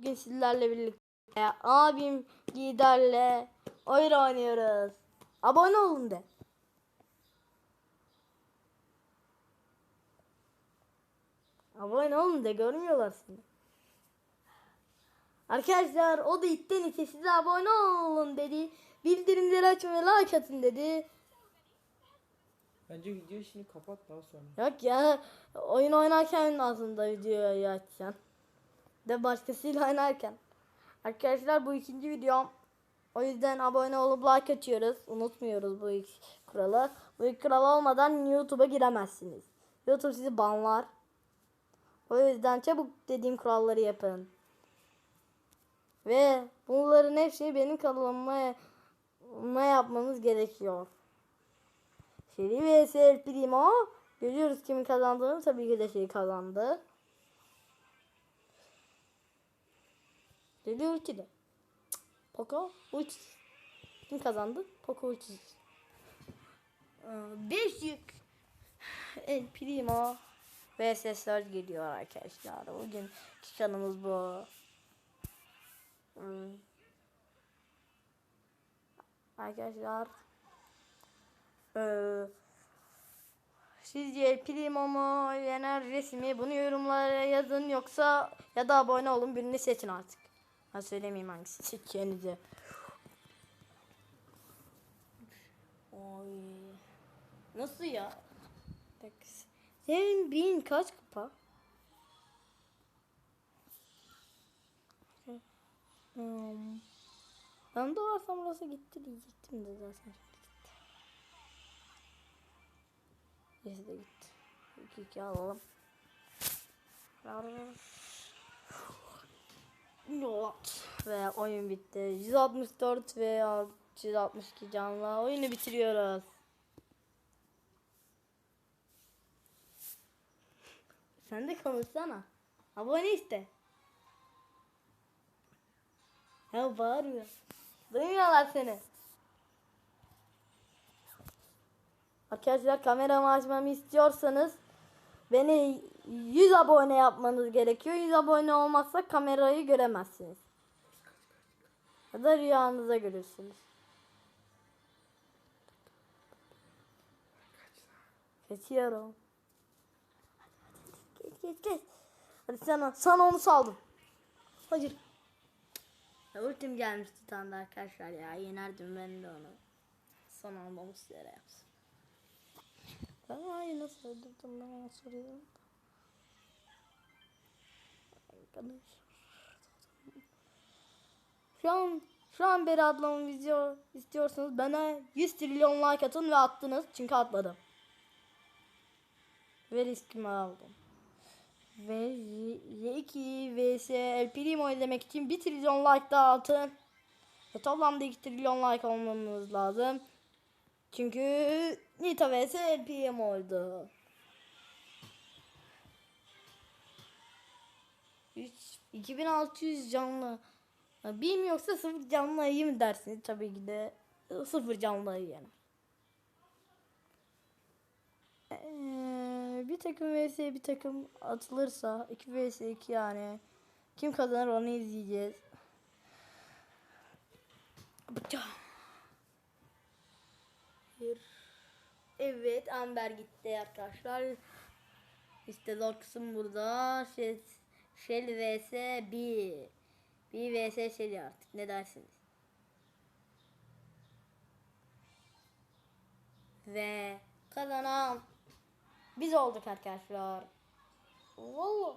Bugün sizlerle birlikte abim liderle oyun oynuyoruz. Abone olun de. Abone olun de görmüyorlar seni. Arkadaşlar o da itten ite size abone olun dedi. Bildirimleri açın ve like atın dedi. Bence videoyu şimdi kapat daha sonra. Yok ya oyun oynarken aslında videoyu açacaksın. De başkasıyla oynarken. Arkadaşlar bu ikinci videom. O yüzden abone olup like atıyoruz. Unutmuyoruz bu iki kuralı. Bu iki kural olmadan YouTube'a giremezsiniz. YouTube sizi banlar. O yüzden çabuk dediğim kuralları yapın. Ve bunların hepsini benim kanalıma ne yapmanız gerekiyor. Seri vs El Primo. Görüyoruz kimin kazandığını. Tabii ki de şey kazandı. Geliyor ki de. Cık, Poco uç. Kim kazandı? Poco uç. 5 yük. El Primo. vs 4 geliyor arkadaşlar. Bugün kanımız bu. Hmm. Arkadaşlar. Ee, sizce El Primo mu yener resmi? Bunu yorumlara yazın yoksa ya da abone olun birini seçin artık. Ben söylemeyeyim hangisi seçeceğinizi. Oy. Nasıl ya? Senin bin kaç kupa? Hmm. Ben doğarsam burası gitti diyecektim de zaten gitti. Neyse de gitti. 2 2 alalım. Yok. Ve oyun bitti. 164 ve 162 canlı oyunu bitiriyoruz. Sen de konuşsana. Abone iste. Ya bağırıyor. Duymuyorlar seni. Arkadaşlar kameramı açmamı istiyorsanız beni 100 abone yapmanız gerekiyor. 100 abone olmazsa kamerayı göremezsiniz. Ya da rüyanızda görürsünüz. Geçiyorum. Geç geç geç. Hadi sana, sana onu saldım. Hayır. Ya ultim gelmişti da arkadaşlar ya. Yenerdim ben de onu. Son almamı sizlere yapsın. Ay nasıl öldürdüm ben ona soruyorum. Arkadaş. Şu an şu an beri atlamamı video istiyorsanız bana 100 trilyon like atın ve attınız çünkü atmadım. Ve riskimi aldım. Ve Y2 vs El Primo izlemek için 1 trilyon like daha atın. Ve toplamda 2 trilyon like olmamız lazım. Çünkü Nita vs Primo oldu. 3 2600 canlı. Mi yoksa sıfır canlı ayı mı dersiniz? Tabii ki de sıfır canlı ayı yani. Ee, bir takım vs bir takım atılırsa 2 vs 2 yani kim kazanır onu izleyeceğiz. Bıça. Bir. Evet Amber gitti arkadaşlar. İşte kısım burada. Şey, Shell vs B. B vs Shell artık ne dersiniz? Ve kazanan biz olduk arkadaşlar. Vallahi.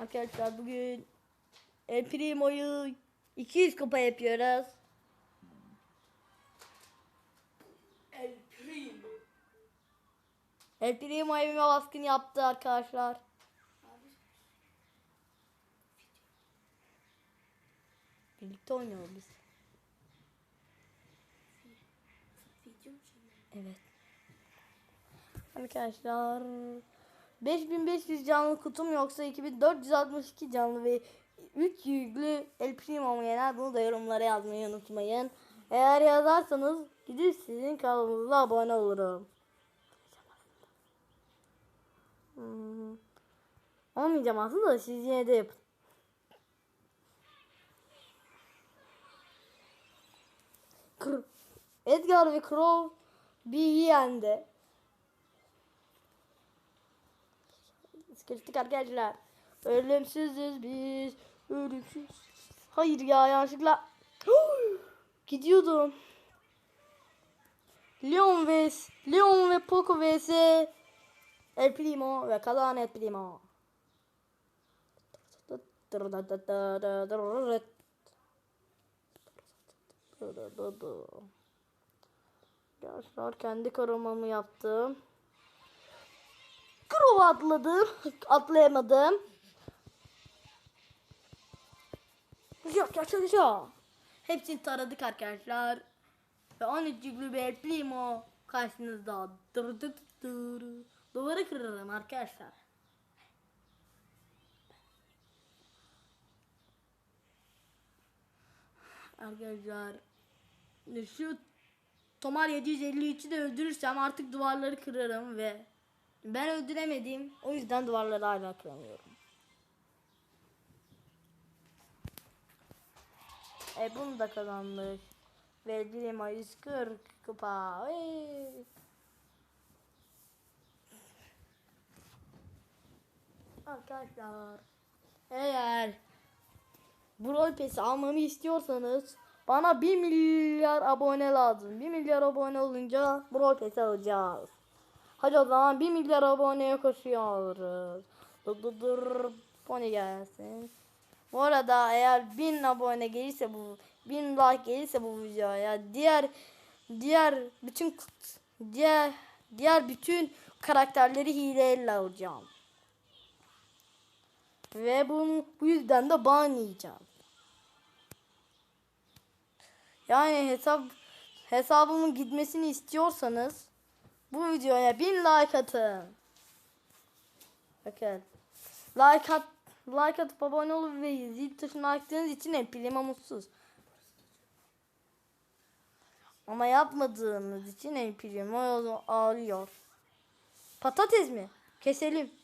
Arkadaşlar bugün El Primo'yu 200 kupa yapıyoruz. El Primo. El Primo evime baskın yaptı arkadaşlar. Birlikte oynuyoruz biz. Evet. Arkadaşlar 5500 canlı kutum yoksa 2462 canlı ve 3 yüklü El Primo yener bunu da yorumlara yazmayı unutmayın. Eğer yazarsanız gidip sizin kanalınıza abone olurum. Hmm. Olmayacağım aslında da siz yine de yapın. Kr- Edgar ve Crow bir yendi. Sıkıştık arkadaşlar. Ölümsüzüz biz. Ölümsüz. Hayır ya yanlışlıkla. Gidiyordum. Leon vs. Leon ve Poco vs. El Primo ve kalan El Primo. Arkadaşlar kendi korumamı yaptım. Krova atladım. Atlayamadım. Yok ya ya. Hepsini taradık arkadaşlar. Ve 13 yüklü bir El Primo karşınızda. Dur dur dur. Duvarı kırarım arkadaşlar. Arkadaşlar şu Tomar 753'ü de öldürürsem artık duvarları kırarım ve ben öldüremedim. O yüzden duvarları hala kıramıyorum. E bunu da kazandık. Ve Dilema 140 kupa. Hey. Arkadaşlar eğer Brawl Pass'i almamı istiyorsanız bana 1 milyar abone lazım. 1 milyar abone olunca Brawl Pass'i alacağız. Hadi o zaman 1 milyar aboneye koşuyoruz. Dur dur dur. Pony gelsin. Bu arada eğer 1000 abone gelirse bu 1000 like gelirse bu videoya diğer diğer bütün diğer diğer bütün karakterleri hileyle alacağım. Ve bunu bu yüzden de ban. Yani hesap hesabımın gitmesini istiyorsanız bu videoya 1000 like atın. Bakın. Like at like atıp abone olun ve zil tuşuna açtığınız için hep bilime mutsuz. Ama yapmadığınız için el prim ağrıyor. Patates mi? Keselim.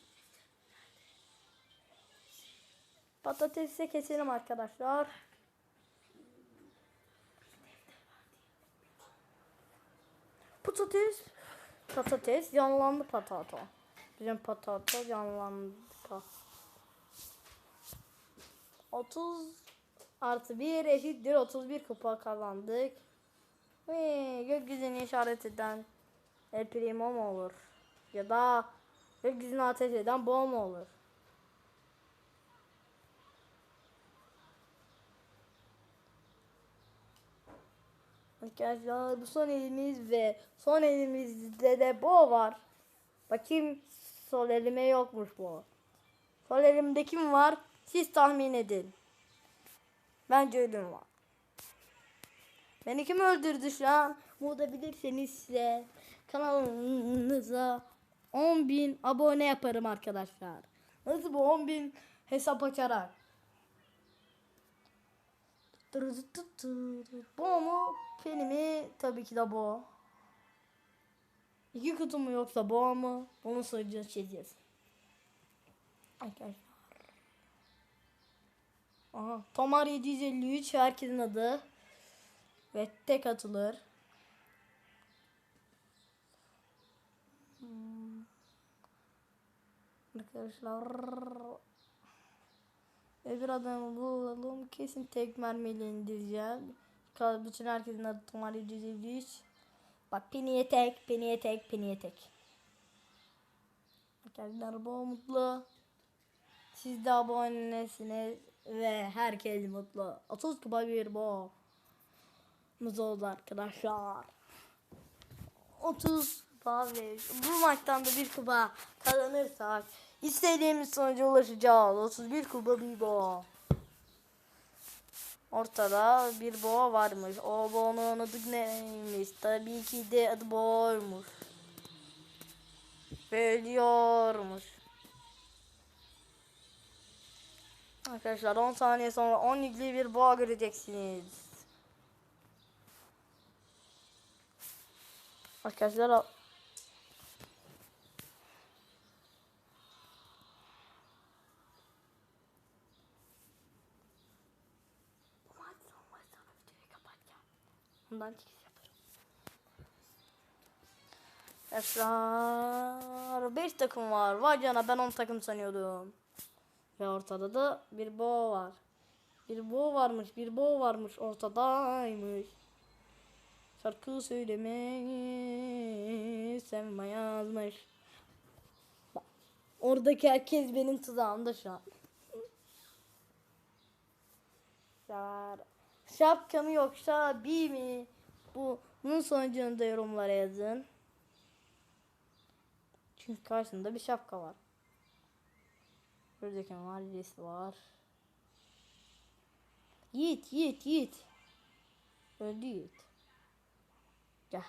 Patatesi keselim arkadaşlar. Patates. Patates yanlandı patata. Bizim patata yanlandı. 30 artı 1 eşittir 31 kupa kazandık. Ve gökyüzünü işaret eden El Primo mu olur? Ya da gökyüzünü ateş eden Bo mu olur? Arkadaşlar bu son elimiz ve son elimizde de Bo var. Bakayım sol elime yokmuş bu. Sol elimde kim var? Siz tahmin edin. Bence ölüm var. Beni kim öldürdü şu an? Burada bilirseniz size kanalınıza 10.000 abone yaparım arkadaşlar. Nasıl bu 10.000 hesap açarak? Bu mu? Penny mi? Tabii ki de bu. İki kutu mu yoksa bu mu? Bunu soracağız çizeceğiz. Arkadaşlar. Aha, Tomar 753 herkesin adı. Ve tek atılır. Hmm. Arkadaşlar. Öbür adamı bulalım. Kesin tek mermiyle indireceğim. Bütün herkesin adı Tomar 753. Bak peniye tek, peniye tek, peniye tek. Arkadaşlar bu mutlu. Siz de abonesiniz ve herkes mutlu. 30 kupa bir bu. Muz oldu arkadaşlar. 30 kupa ve bu maçtan da bir kupa kazanırsak istediğimiz sonuca ulaşacağız. 31 kupa bir bu. Ortada bir boğa varmış. O boğanın adı neymiş? Tabii ki de adı boğaymış. Ve ölüyormuş. Arkadaşlar 10 saniye sonra 10 yüklü bir boğa göreceksiniz. Arkadaşlar Bundan çekiş yaparım. Esrar. 5 takım var. Vay cana ben 10 takım sanıyordum. Ve ortada da bir boğa var. Bir boğa varmış, bir boğa varmış ortadaymış. Şarkı söylemeyi sevme yazmış. Oradaki herkes benim tuzağımda şu an. Şar. Şapka mı yoksa bir mi? Bu bunun sonucunu da yorumlara yazın. Çünkü karşısında bir şapka var. Buradaki mahallesi var. Yiğit, Yiğit, Yiğit. Öldü Yiğit. Gel.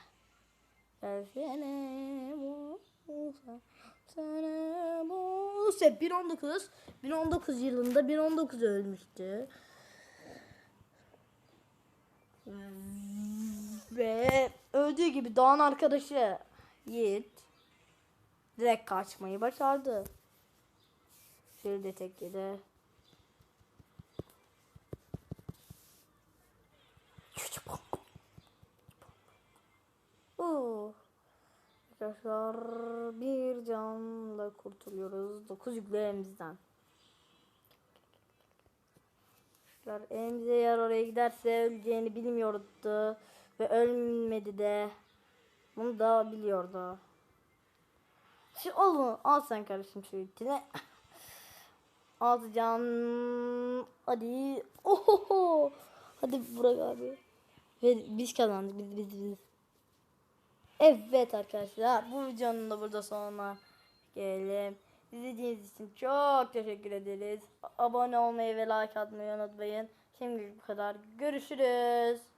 Gelsene Musa. Sana Musa. 1.19 2019 yılında 1.19 ölmüştü. Ve öldüğü gibi Doğan arkadaşı Yiğit direkt kaçmayı başardı. Bir de tek yedi. Oo. Arkadaşlar bir canla kurtuluyoruz. 9 yüklerimizden. Arkadaşlar elimize yer oraya giderse öleceğini bilmiyordu. Ve ölmedi de. Bunu da biliyordu. Şu oğlum al sen kardeşim şu itini. Can. Hadi. Ohoho. Hadi Burak abi. Ve biz kazandık. Biz biz biz. Evet arkadaşlar. Bu videonun da burada sonuna gelelim. İzlediğiniz için çok teşekkür ederiz. Abone olmayı ve like atmayı unutmayın. Şimdilik bu kadar. Görüşürüz.